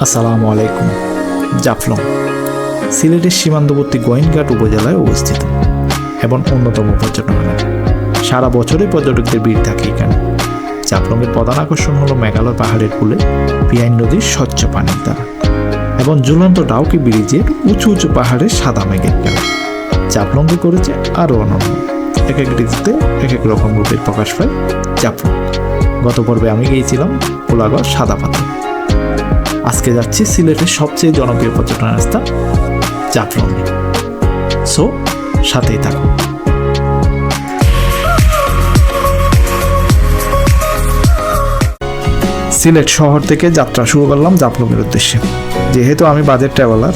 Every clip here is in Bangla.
আসসালামু আলাইকুম। জাফলং, সিলেটের সীমান্তবর্তী গোয়েনঘাট উপজেলায় অবস্থিত এবং অন্যতম পর্যটন এলাকা সারা বছরই পর্যটকদের ভিড় থাকে এখানে। জাফলংয়ের প্রধান আকর্ষণ হলো মেঘালয় পাহাড়ের কূলে, পিয়াইন নদীর স্বচ্ছ পানির দ্বারা এবং ঝুলন্ত ডাউকি ব্রিজের উঁচু উঁচু পাহাড়ের সাদা মেঘের খেলা জাফলংকে করেছে আরও অনন্য। এক এক ঋতুতে এক এক রকম রূপের প্রকাশ পায় জাফলং। গত পর্বে আমি গিয়েছিলাম কোলাগড় সাদা পাথর। আজকে যাচ্ছি সিলেটের সবচেয়ে জনপ্রিয় পর্যটন রাস্তা জাফলংয়ে সো সাথেই থাকুন। সিলেট শহর থেকে যাত্রা শুরু করলাম জাফলংয়ের উদ্দেশ্যে। যেহেতু আমি বাজেট ট্রাভেলার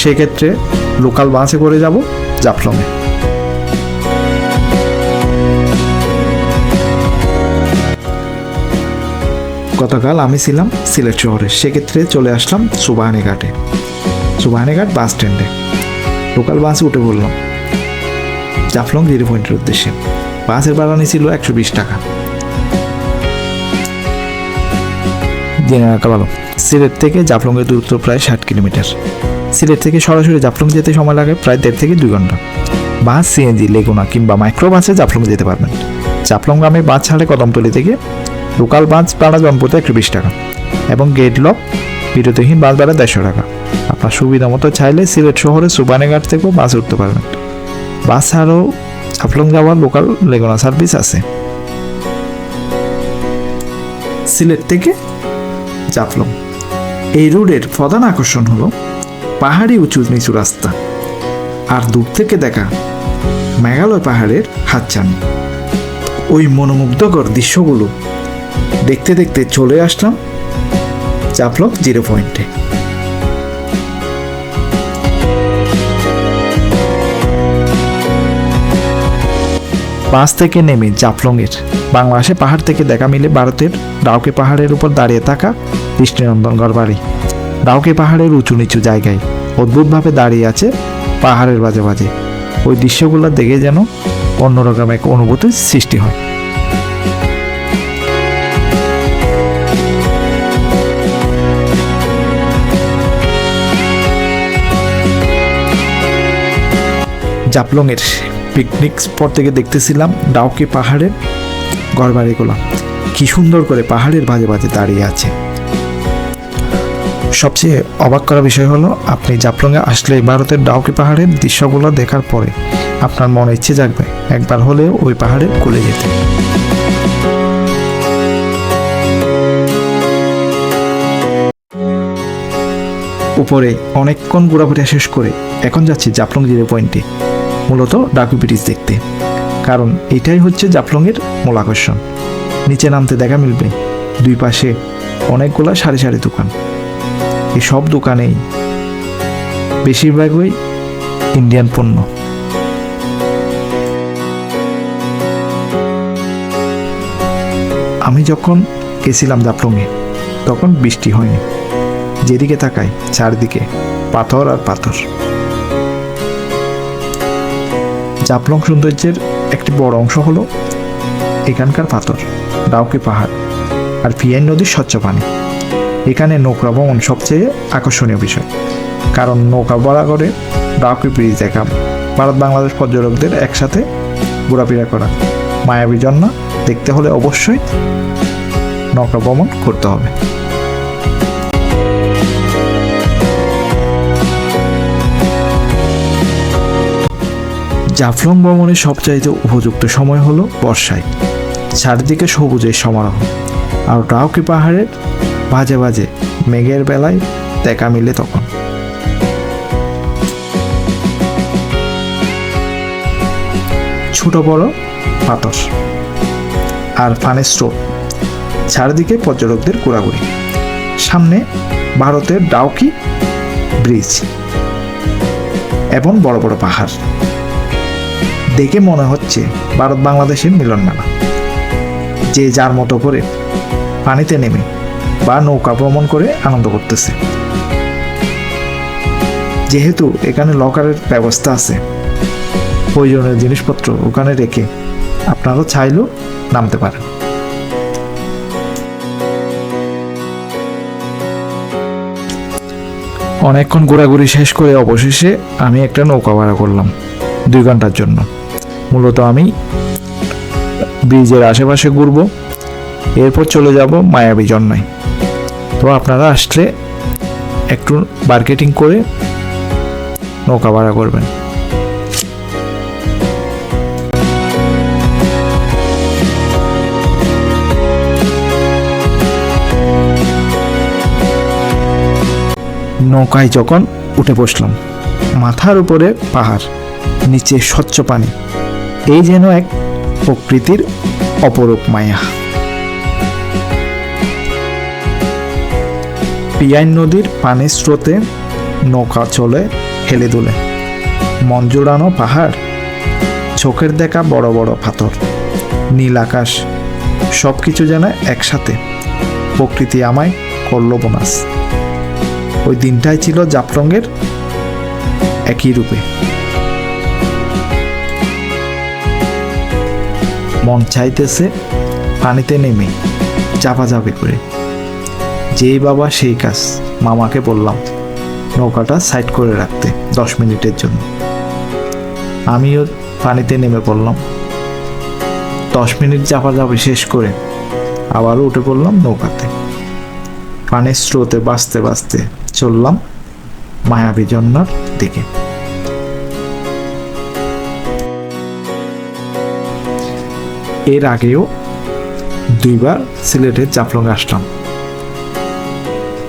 সেক্ষেত্রে লোকাল বাসে করে যাব জাফলংয়ে। গতকাল আমি ছিলাম সিলেট শহরে। সেক্ষেত্রে চলে আসলাম সুবাহানি ঘাটে সুবাহানি ঘাট বাস স্ট্যান্ডে। লোকাল বাসে উঠে পড়লাম। জাফলং জিরো পয়েন্টের উদ্দেশ্যে। বাসের ভাড়া নিয়েছিল একশো বিশ টাকা। জেনে রাখা ভালো। সিলেট থেকে জাফলংয়ের দূরত্ব প্রায় ষাট কিলোমিটার। সিলেট থেকে সরাসরি জাফলং যেতে সময় লাগে প্রায় দেড় থেকে দুই ঘণ্টা। বাস, সিএনজি, লেগুনা কিংবা মাইক্রো বাসে জাফলং যেতে পারবেন। জাফলং গ্রামে বাস ছাড়ে কদমতলি থেকে লোকাল বাস ভাড়া জনপথে একশো বিশ টাকা এবং গেট লক বিরতিহীন বাস ভাড়া দেড়শো টাকা। আপনার সুবিধা মতো চাইলে সিলেট শহরে সুবানেঘাট থেকেও বাস উঠতে পারবেন। বাস ছাড়াও জাফলং যাওয়ার লোকাল লেগুনা সার্ভিস আছে। সিলেট থেকে জাফলং। এই রোডের প্রধান আকর্ষণ হলো পাহাড়ি উঁচু নিচু রাস্তা। আর দূর থেকে দেখা মেঘালয় পাহাড়ের হাতছানি। ওই মনোমুগ্ধকর দৃশ্যগুলো দেখতে দেখতে চলে আসলাম জাফলং জিরো পয়েন্টে। বাস থেকে নেমে জাফলংয়ের বাংলাদেশে পাহাড় থেকে দেখা মিলে ভারতের ডাউকে পাহাড়ের উপর দাঁড়িয়ে থাকা দৃষ্টিনন্দনগড় বাড়ি ডাউকে পাহাড়ের উঁচু নিচু জায়গায় অদ্ভুতভাবে দাঁড়িয়ে আছে পাহাড়ের বাজে বাজে ওই দৃশ্যগুলো দেখে যেন অন্যরকম এক অনুভূতির সৃষ্টি হয়। জাপলংয়ের পিকনিক স্পট থেকে দেখতেছিলাম ডাউকি পাহাড়ের ঘরবাড়িগুলো কি সুন্দর করে পাহাড়ের বাজে বাজে দাঁড়িয়ে আছে। সবচেয়ে অবাক করা বিষয় হলো, আপনি জাপলংয়ে আসলে ভারতের ডাউকি পাহাড়ের দৃশ্যগুলো দেখার পরে আপনার মনে ইচ্ছে জাগবে একবার হলেও ওই পাহাড়ে কুলে যেতে। উপরে অনেকক্ষণ ঘোরাঘুরি শেষ করে এখন যাচ্ছি জাপলং জিরো পয়েন্টে। মূলত ডাকু ব্রিজ দেখতে। কারণ এটাই হচ্ছে জাফলংয়ের মূল আকর্ষণ। নিচে নামতে দেখা মিলবে দুই পাশে অনেকগুলা সারি সারি দোকান। এই সব দোকানেই বেশিরভাগই ইন্ডিয়ান পণ্য। আমি যখন গেছিলাম জাফলংয়ে, তখন বৃষ্টি হয়নি। যেদিকে তাকাই, চারদিকে পাথর আর পাথর। জাফলং সৌন্দর্যের একটি বড় অংশ হলো এখানকার পাথর, ডাউকি পাহাড় আর ফিয়াই নদীর স্বচ্ছ পানি। এখানে নৌকা ভ্রমণ সবচেয়ে আকর্ষণীয় বিষয়। কারণ নৌকা বড়া করে ডাউকি ব্রিজ দেখা ভারত বাংলাদেশ পর্যটকদের একসাথে ঘোরাফেরা করা। মায়াবী ঝর্ণা দেখতে হলে অবশ্যই নৌকা ভ্রমণ করতে হবে। জাফলং ভ্রমণের সবচাইতে উপযুক্ত সময় হলো বর্ষায়। চারিদিকে সবুজের সমারোহ। আর ডাউকি পাহাড়ের বাজে বাজে মেঘের বেলায় দেখা মিলে তখন। ছোট বড় পাথর আর পানের স্রোত চারিদিকে পর্যটকদের ঘোরাঘুরি। সামনে ভারতের ডাউকি ব্রিজ এবং বড় বড় পাহাড়। দেখে মনে হচ্ছে ভারত বাংলাদেশের মিলন মেলা যে যার মতো করে পানিতে নেমে বা নৌকা ভ্রমণ করে আনন্দ করতেছে। যেহেতু এখানে লকারের ব্যবস্থা আছে, প্রয়োজনীয় জিনিসপত্র ওখানে রেখে আপনারা চাইলেও নামতে পারেন। অনেকক্ষণ ঘোরাঘুরি শেষ করে অবশেষে আমি একটা নৌকা ভাড়া করলাম দুই ঘণ্টার জন্য। মূলত আমি ব্রিজের আশেপাশে ঘুরবো। এরপর চলে যাব মায়াবী জন্মায় তো আপনারা আসলে একটু মার্কেটিং করে নৌকা ভাড়া করবেন। নৌকায় যখন উঠে বসলাম, মাথার উপরে পাহাড়, নিচে স্বচ্ছ পানি। এই যেন এক প্রকৃতির অপরূপ মায়া। পিয়াইন নদীর পানির স্রোতে নৌকা চলে হেলে দুলে। মন জোড়ানো পাহাড়, চোখের দেখা বড় বড় পাথর, নীল আকাশ সব কিছু যেন একসাথে প্রকৃতি আমায় করল বোনাস। ওই দিনটাই ছিল জাফলংয়ের একই রূপে। মন চাইতেছে পানিতে নেমে চাপাচাপি করে। যেই বাবা সেই কাজ মামাকে বললাম, নৌকাটা সাইড করে রাখতে দশ মিনিটের জন্য। আমিও পানিতে নেমে পড়লাম। দশ মিনিট চাপা চাপাচাপি শেষ করে আবারও উঠে পড়লাম নৌকাতে। পানির স্রোতে বাঁচতে বাঁচতে চললাম মায়াবী জন্নার দিকে। এর আগেও দুইবার সিলেটের জাফলং আসলাম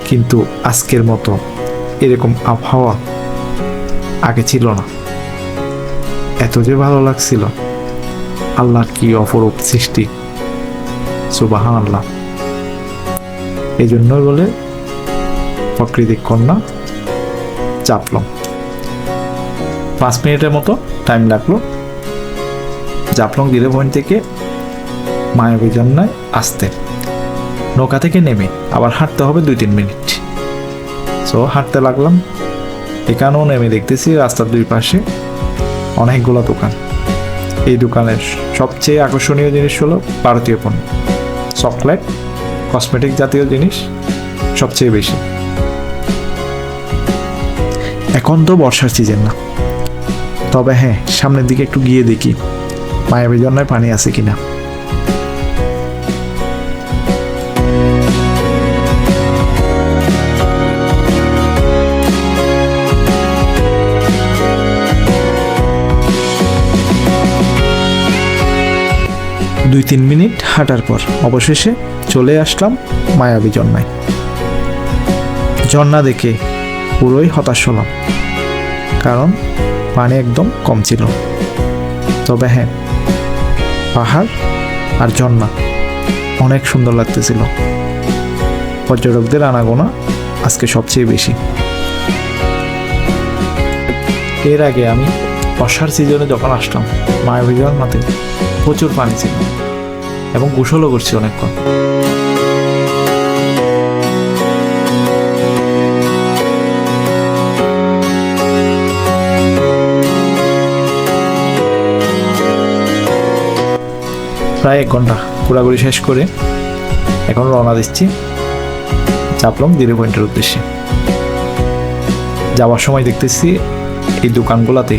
কিন্তু আজকের মতো এরকম আবহাওয়া আগে ছিল না। এত যে ভালো লাগছিল। আল্লাহ কি অপরূপ সৃষ্টি। সুবাহান আল্লাহ এই জন্যই বলে প্রাকৃতিক কন্যা চাপলং পাঁচ মিনিটের মতো টাইম লাগল। জাফলং জিরো থেকে মায়াবী জন্যায় আসতে। নৌকা থেকে নেমে আবার হাঁটতে হবে দুই তিন মিনিট। সো হাঁটতে লাগলাম। এখানেও নেমে দেখতেছি রাস্তার দুই পাশে অনেকগুলো দোকান। এই দোকানের সবচেয়ে আকর্ষণীয় জিনিস হলো ভারতীয় পণ্য। চকলেট, কসমেটিক জাতীয় জিনিস সবচেয়ে বেশি। এখন তো বর্ষার সিজন না। তবে হ্যাঁ সামনের দিকে একটু গিয়ে দেখি মায়াবী জন্যায় পানি আছে কিনা। দুই তিন মিনিট হাঁটার পর অবশেষে চলে আসলাম মায়াবী জন্মায়। ঝর্ণা দেখে পুরোই হতাশ হলাম, কারণ পানি একদম কম ছিল। তবে হ্যাঁ পাহাড় আর ঝর্ণা অনেক সুন্দর লাগতেছিল। পর্যটকদের আনাগোনা আজকে সবচেয়ে বেশি। এর আগে আমি বর্ষার সিজনে যখন আসলাম মায়াবী ঝর্ণাতে প্রচুর পানি ছিল। এবং গোসলও করছি অনেকক্ষণ। প্রায় এক ঘণ্টা ঘোরাঘুরি শেষ করে এখন রওনা দিচ্ছি। চাপলাম জিরো পয়েন্টের উদ্দেশ্যে। যাওয়ার সময় দেখতেছি এই দোকানগুলোতে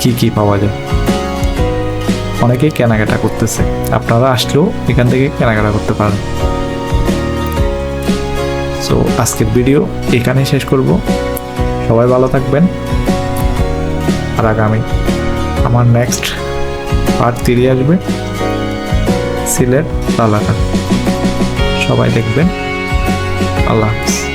কি কি পাওয়া যায়। অনেকেই কেনাকাটা করতেছে। আপনারা আসলেও এখান থেকে কেনাকাটা করতে পারেন। সো আজকের ভিডিও এখানে শেষ করব। সবাই ভালো থাকবেন। আর আগামী আমার নেক্সট পার্ট তিরিয়ে আসবে সিলেট লালাটা সবাই দেখবেন। আল্লাহ হাফিজ।